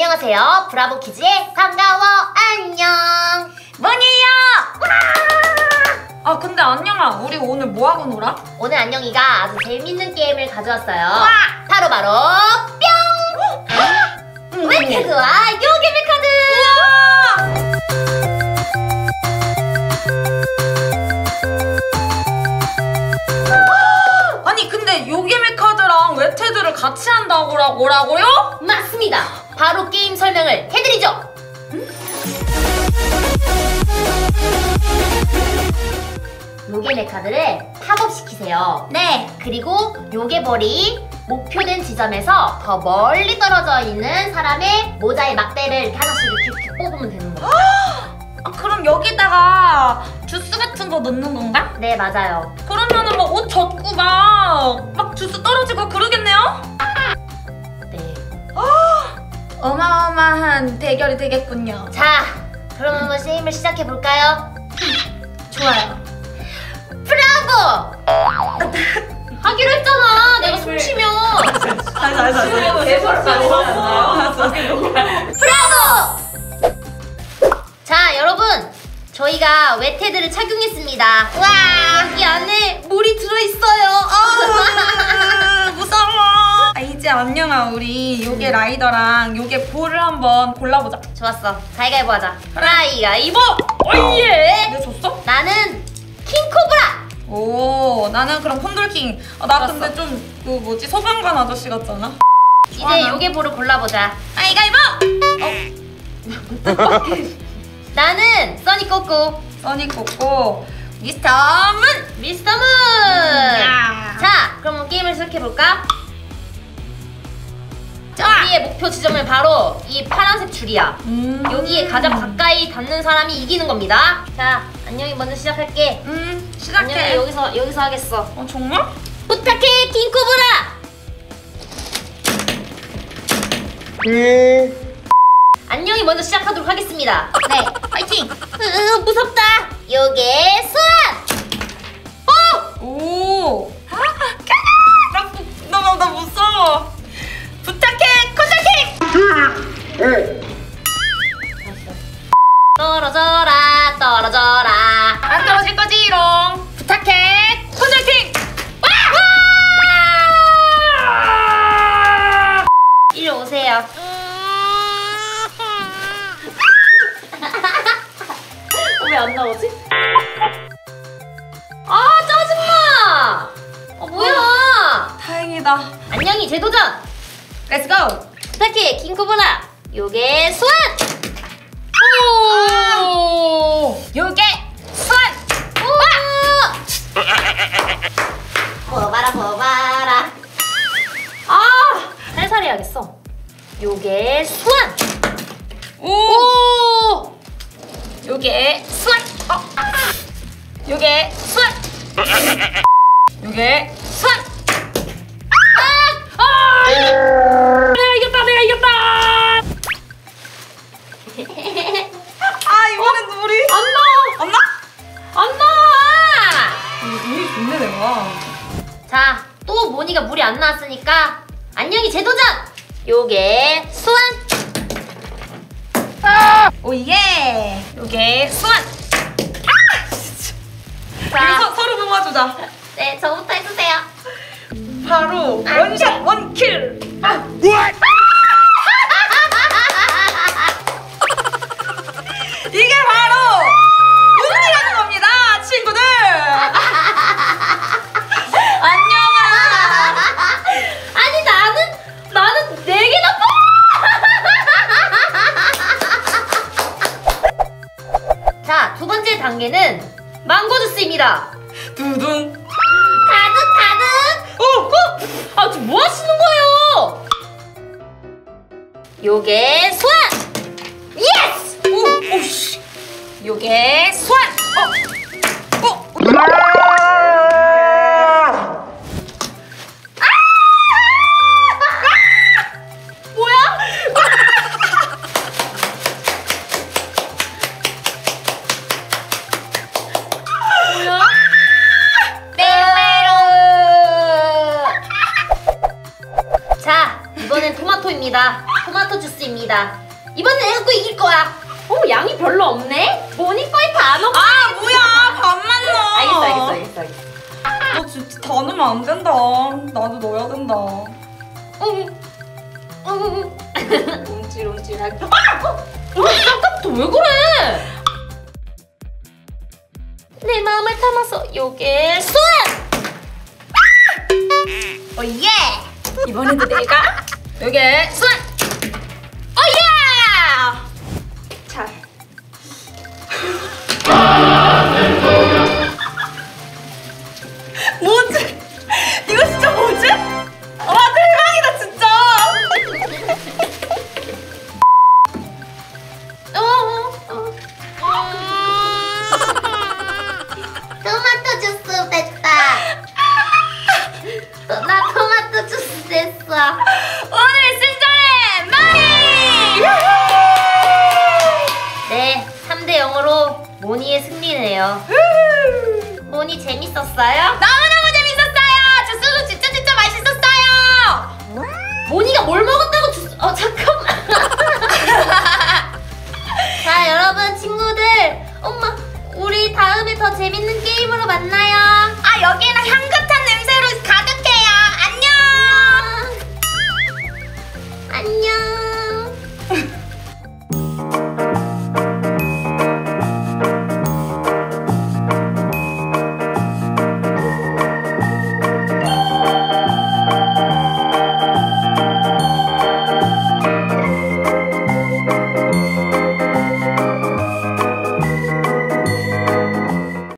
안녕하세요. 브라보 키즈의 반가워 안녕. 뭐니요? 아 근데 안녕아 우리 오늘 뭐 하고 놀아? 오늘 안녕이가 아주 재밌는 게임을 가져왔어요. 와! 바로 바로 뿅! 웨테드와 요괴물 카드. 아니 근데 요괴미 카드랑 웨테드를 같이 한다고라고요? 맞습니다. 바로 게임 설명을 해드리죠. 요괴물 카드를 팝업시키세요. 네 그리고 요괴볼이 목표된 지점에서 더 멀리 떨어져 있는 사람의 모자의 막대를 이렇게 하나씩 이렇게, 이렇게 뽑으면 되는 거예요. 아, 그럼 여기다가 주스 같은 거 넣는 건가? 네, 맞아요. 그러면은 막 옷 젖고 막, 막 주스 떨어지고 그러겠네요? 네. 어마어마한 대결이 되겠군요 자, 그럼 한번 게임을 시작해 볼까요? 좋아요 브라보! 하기로 했잖아. 내가 숨 쉬면. 브라보! 자, 여러분. 저희가 웨테드를 착용했습니다. 와, 여기 안에 물이 들어있어요. 아, 무서워. 아, 이제 안녕아 우리 요게 라이더랑 요게 볼을 한번 골라보자. 좋았어. 가위가위보 하자. 가위가위보! 오예! 내 줬어? 나는 킹코브라! 오 나는 그럼 콘돌킹. 아, 나 알았어. 근데 좀 그 뭐지 소방관 아저씨 같잖아. 이제 좋아, 요괴볼을 골라보자. 가위가위보. 나는 써니 꼬꼬. 써니 꼬꼬 미스터 문. 미스터 문! 야. 자, 그럼 게임을 시작해볼까? 우리의 목표 지점은 바로 이 파란색 줄이야. 음. 여기에 가장 가까이 닿는 사람이 이기는 겁니다. 자, 안녕히 먼저 시작할게. 음 시작해. 여기서 여기서 하겠어. 어 정말? 부탁해, 킹코브라. 안녕히 먼저 시작하도록 하겠습니다. 네 파이팅. 으, 무섭다. 요게 수 안 나오지? 아 짜증나! 어 뭐야? 다행이다. 안녕히 재도전! 렛츠 고. 부탁해 킹코브라! 요게 수완! 오. 요게 수완. 오! 뽑아라 뽑아라 아! 살살 해야겠어 요게 수완! 오. 오! 요게 수완. 어. 요게 수완. 요게 수완. 아! 내가 이겼다. 내가 이겼다. 아 이번엔 우리 안 나와! 안 나? 안 나와! 우리 좋네 내가. 자, 또 모니가 물이 안 나왔으니까 안녕히 재도전! 요게 수완! 오예. 요게 수완. 자, 그래서 서로 뽑아주자. 네, 저부터 해주세요. 바로 원샷 원킬. 아. 단계는 망고 주스입니다. 두둥. 가득, 가득! 오, 오. 아, 지금 뭐 하시는 거예요? 요게 수완! 예스! 오, 오씨. 요게 수완. 어. 이번엔 토마토입니다. 토마토 주스입니다. 이번엔 내가 꼭 이길 거야. 어, 양이 별로 없네? 거의 다 넣고. 아 뭐야 반만 넣어. 알겠어, 알겠어, 알겠어, 알겠어. 너 진짜 다 넣으면 안 된다. 나도 넣어야 된다. 응. 응. 움찔움찔하게. 어, 깜깜또 왜 그래? 내 마음을 담아서 요게 쏜! 아! 오예! 이번에도 내가 여기 쏜! 모니의 승리네요. 모니 재밌었어요? 너무너무 재밌었어요! 주스도 진짜 진짜 맛있었어요! 모니가 뭘 먹었다고 주... 어 잠깐만! 자 여러분 친구들 엄마 우리 다음에 더 재밌는 게임으로 만나요. 아 여기에는 향가